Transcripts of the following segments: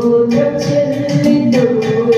Oh, touch it,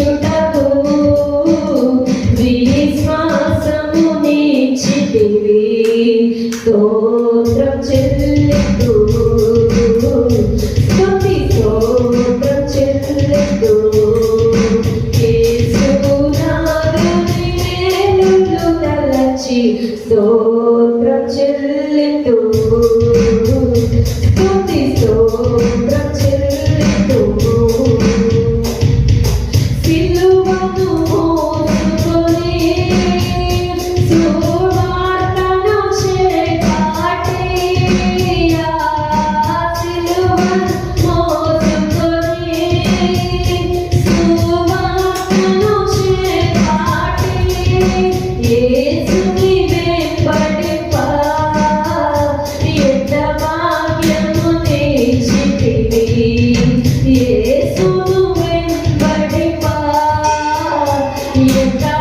చేయుటకు విశ్వాసము నేర్చితివి స్తోత్రం చెల్లెదు స్తుతి స్తోత్రం చెల్లెదు స్తోత్రం చెల్లెదు You know.